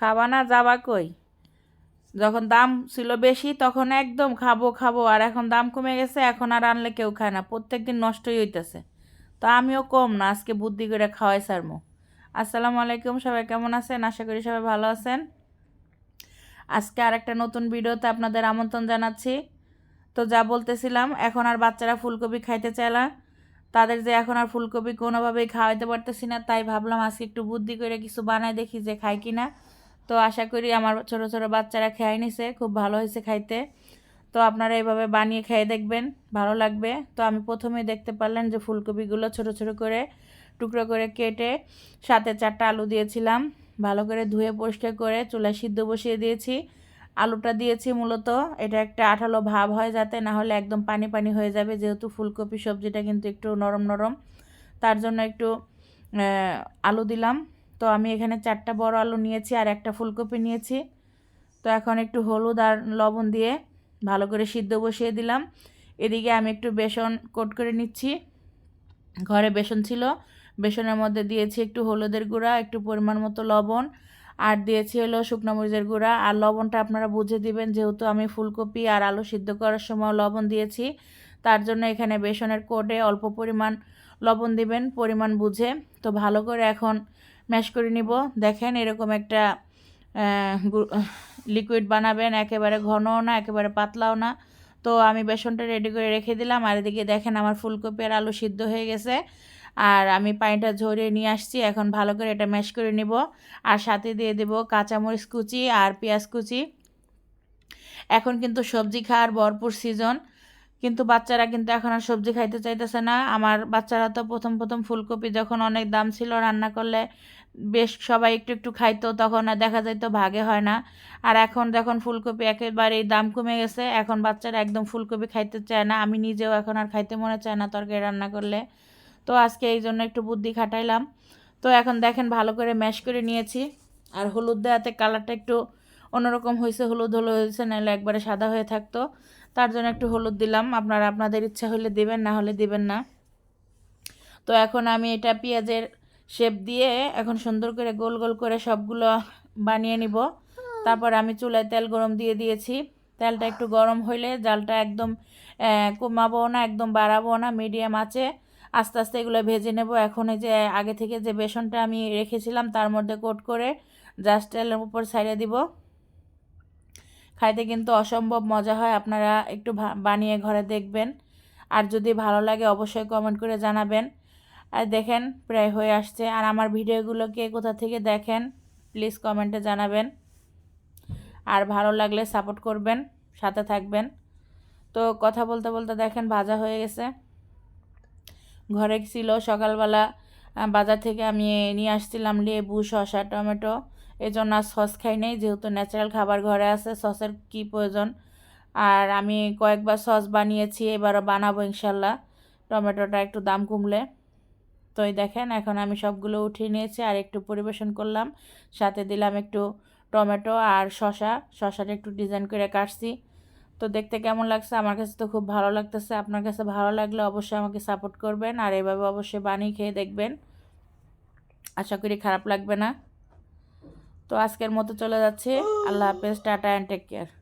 খাবা না যাবা কই? যখন দাম ছিল বেশি, তখন একদম খাব খাব, আর এখন দাম কমে গেছে, এখন আর আনলে কেউ খায় না। প্রত্যেক দিন নষ্টই হইতেছে। তো আমিও কম না, আজকে বুদ্ধি করে খাওয়াই সারমো। আসসালামু আলাইকুম, সবাই কেমন আছেন? আশা করি সবাই ভালো আছেন। আজকে আর একটা নতুন ভিডিওতে আপনাদের আমন্ত্রণ জানাচ্ছি। তো যা বলতেছিলাম, এখন আর বাচ্চারা ফুলকপি খাইতে চায় না। তাদের যে এখন আর ফুলকপি কোনোভাবেই খাওয়াইতে পারতেছি না, তাই ভাবলাম আজকে একটু বুদ্ধি করে কিছু বানাই দেখি যে খাই কি না তো আশা করি আমার ছোট ছোট বাচ্চারা খেয়ে নিছে, খুব ভালো হয়েছে খাইতে। তো আপনারা এইভাবে বানিয়ে খেয়ে দেখবেন, ভালো লাগবে। তো আমি প্রথমেই দেখতে পারলেন যে ফুলকপিগুলো ছোট ছোট করে, টুকরো করে কেটে সাথে চারটা আলু দিয়েছিলাম। ভালো করে ধুয়ে পরিষ্কার করে চুলায় সিদ্ধ বসিয়ে দিয়েছি। আলুটা দিয়েছি মূলত। এটা একটা আঠালো ভাব হয় যাতে না হলে একদম পানি পানি হয়ে যাবে, যেহেতু ফুলকপি সবজিটা কিন্তু একটু নরম নরম। তার জন্য একটু আলু দিলাম। তো আমি এখানে চারটা বড় আলু নিয়েছি আর একটা ফুলকপি নিয়েছি। তো এখন একটু হলুদ আর লবণ দিয়ে ভালো করে সিদ্ধ বসিয়ে দিলাম। এদিকে আমি একটু বেসন কোট করে নিচ্ছি। ঘরে বেসন ছিল। বেসনের মধ্যে দিয়েছি একটু হলুদের গুঁড়া, একটু পরিমাণ মতো লবণ আর দিয়েছি হলো শুকনো মরিচের গুঁড়া। আর লবণটা আপনারা বুঝে দিবেন, যেহেতু আমি ফুলকপি আর আলু সিদ্ধ করার সময় লবণ দিয়েছি, তার জন্য এখানে বেসনের কোটে অল্প পরিমাণ লবণ দিবেন, পরিমাণ বুঝে। তো ভালো করে এখন ম্যাশ করে নিব। দেখেন এরকম একটা লিকুইড বানাবেন, একেবারে ঘনও না, একেবারে পাতলাও না। তো আমি বেসনটা রেডি করে রেখে দিলাম। আর এদিকে দেখেন আমার ফুলকপি আর আলু সিদ্ধ হয়ে গেছে। আর আমি পানিটা ঝরিয়ে নিয়ে আসছি। এখন ভালো করে এটা ম্যাশ করে নিব। আর সাথে দিয়ে দেব কাঁচামরিচ কুচি আর পেঁয়াজ কুচি। এখন কিন্তু সবজি খাওয়ার ভরপুর সিজন কিন্তু বাচ্চারা কিন্তু এখন আর সবজি খাইতে চাইতেছে না। আমার বাচ্চারা তো প্রথম প্রথম ফুলকপি যখন অনেক দাম ছিল রান্না করলে বেশ সবাই একটু একটু খাইতো, তখন আর দেখা যাইতো ভাগে হয় না। আর এখন যখন ফুলকপি একেবারেই দাম কমে গেছে, এখন বাচ্চারা একদম ফুলকপি খাইতে চায় না। আমি নিজেও এখন আর খাইতে মনে চায় না তরকারি রান্না করলে। তো আজকে এই জন্য একটু বুদ্ধি খাটাইলাম। তো এখন দেখেন ভালো করে ম্যাশ করে নিয়েছি। আর হলুদ দেওয়াতে কালারটা একটু অন্যরকম হয়েছে হলুদ হলুদ হয়েছে নাহলে একবারে সাদা হয়ে থাকতো। তার জন্য একটু হলুদ দিলাম। আপনারা, আপনাদের ইচ্ছা হলে দেবেন, না হলে দেবেন না। তো এখন আমি এটা পেঁয়াজের শেপ দিয়ে এখন সুন্দর করে গোল গোল করে সবগুলো বানিয়ে নিব। তারপর আমি চুলায় তেল গরম দিয়ে দিয়েছি। তেলটা একটু গরম হইলে জালটা একদম কমাবো না, একদম বাড়াবো না মিডিয়াম আছে। আস্তে আস্তে এগুলো ভেজে নেব। এখন এই যে, আগে থেকে যে বেসনটা আমি রেখেছিলাম, তার মধ্যে কোট করে জাস্ট তেলের উপর ছাইড়ে দিব। খাইতে কিন্তু অসম্ভব মজা হয়, আপনারা একটু বানিয়ে ঘরে দেখবেন। আর যদি ভালো লাগে অবশ্যই কমেন্ট করে জানাবেন। আর দেখেন, প্রায় হয়ে আসছে। আর আমার ভিডিওগুলোকে কোথা থেকে দেখেন প্লিজ কমেন্টে জানাবেন। আর ভালো লাগলে সাপোর্ট করবেন, সাথে থাকবেন। তো কথা বলতে বলতে দেখেন, ভাজা হয়ে গেছে। ঘরে ছিল সকালবেলা বাজার থেকে আমি নিয়ে আসছিলাম লেবু, শসা, টমেটো। এই জন্য আর সস খাই নেই, যেহেতু ন্যাচারাল খাবার ঘরে আছে, সসের কি প্রয়োজন? আর আমি কয়েকবার সস বানিয়েছি, এবারও বানাবো ইনশাল্লাহ। টমেটোটা একটু দাম কমলে। তো এই দেখেন, এখন আমি সবগুলো উঠিয়ে নিয়েছি আর একটু পরিবেশন করলাম। সাথে দিলাম একটু টমেটো আর শশা শশাটা একটু ডিজাইন করে কাটছি। তো দেখতে কেমন লাগছে? আমার কাছে তো খুব ভালো লাগতেছে। আপনার কাছে ভালো লাগলে অবশ্যই আমাকে সাপোর্ট করবেন। আর এভাবে অবশ্যই বানিয়ে খেয়ে দেখবেন। আশা করি খারাপ লাগবে না। তো আজকের মতো চলে যাচ্ছে। আল্লাহ হাফেজ টাটা অ্যান্ড টেক কেয়ার